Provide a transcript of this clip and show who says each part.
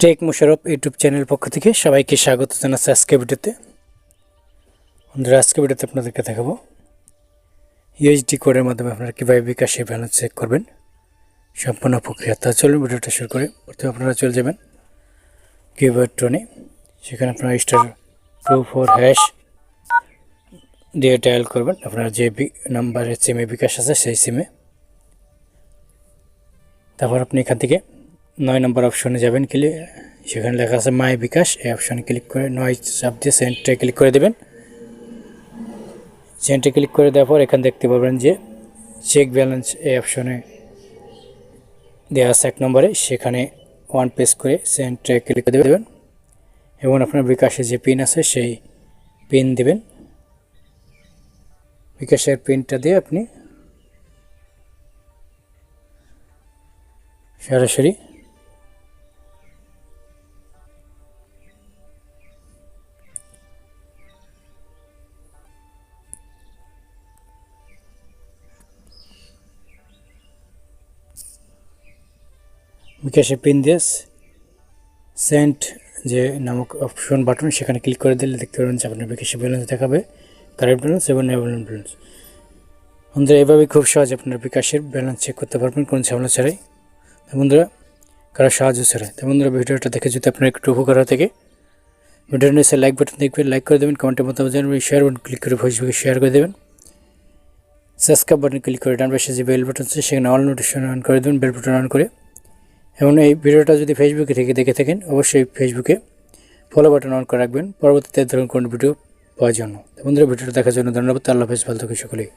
Speaker 1: Take Musharraf YouTube channel পক্ষ থেকে সবাইকে স্বাগত জানাচ্ছি আজকে ভিডিওতে। বন্ধুরা আজকে ভিডিওতে আপনাদেরকে দেখাবো ইউএসডি কোডের মাধ্যমে আপনারা কীভাবে বিকাশের ব্যালেন্স চেক করবেন, সম্পূর্ণ প্রক্রিয়া। তা চলুন ভিডিওটা শুরু করে। প্রথমে আপনারা চলে যাবেন কিবোর্ড টোনে সেখানে আপনারা স্টার টু ফোর হ্যাশ দিয়ে ডায়াল করবেন। আপনার যে নাম্বারের সিমে বিকাশ আছে, সেই সিমে তারপর আপনি এখান থেকে নয় নম্বর অপশনে যাবেন ক্লিক সেখানে লেখা আছে মাই বিকাশ এই অপশনে ক্লিক করে নয় চাপ দিয়ে সেন্টে ক্লিক করে দেবেন। সেন্টে ক্লিক করে দেওয়ার পর এখানে দেখতে পাবেন যে চেক ব্যালেন্স এই অপশনে দেওয়া আছে এক নম্বরে, সেখানে ওয়ান পেজ করে সেন্টে ক্লিক করে দেবেন। এবং আপনার বিকাশে যে পিন আছে সেই পিন দেবেন। বিকাশের পিনটা দিয়ে আপনি সরাসরি। বিকাশে পিন দিয়ে সেন্ট যে নামক অপশন বাটন সেখানে ক্লিক করে দিলে দেখতে পাবেন যে আপনার বিকাশে ব্যালেন্স দেখাবে। কারেন্ট ব্যালেন্স এবং ব্যালেন্স বন্ধুরা, এভাবে খুব সহজে আপনার বিকাশের ব্যালেন্স চেক করতে পারবেন, কোনো ঝামেলা ছাড়াই। বন্ধুরা, কারা সাহায্য ছাড়াই তো বন্ধুরা, ভিডিওটা দেখে যদি আপনার একটু উপকার হয়ে থাকে, ভিডিওর নিচে লাইক বাটন দেখবেন লাইক করে দেবেন কমেন্টের মতামত জানাবেন শেয়ার বাটন ক্লিক করে ফেসবুকে শেয়ার করে দেবেন। সাবস্ক্রাইব বাটন ক্লিক করে ডান পাশে যে বেল বাটন আছে, সেখানে অল নোটিফিকেশন অন করে দেবেন বেল বাটন অন করে। এবং এই ভিডিওটা যদি ফেসবুকে থেকে দেখে থাকেন, অবশ্যই ফেসবুকে ফলো বাটন অন করে রাখবেন, পরবর্তীতে ধরুন কোন ভিডিও পাওয়ার জন্য। বন্ধুরা, ভিডিওটা দেখার জন্য ধন্যবাদ, আল্লাহ হাফেজ, ভালো থাকুন সকলেই।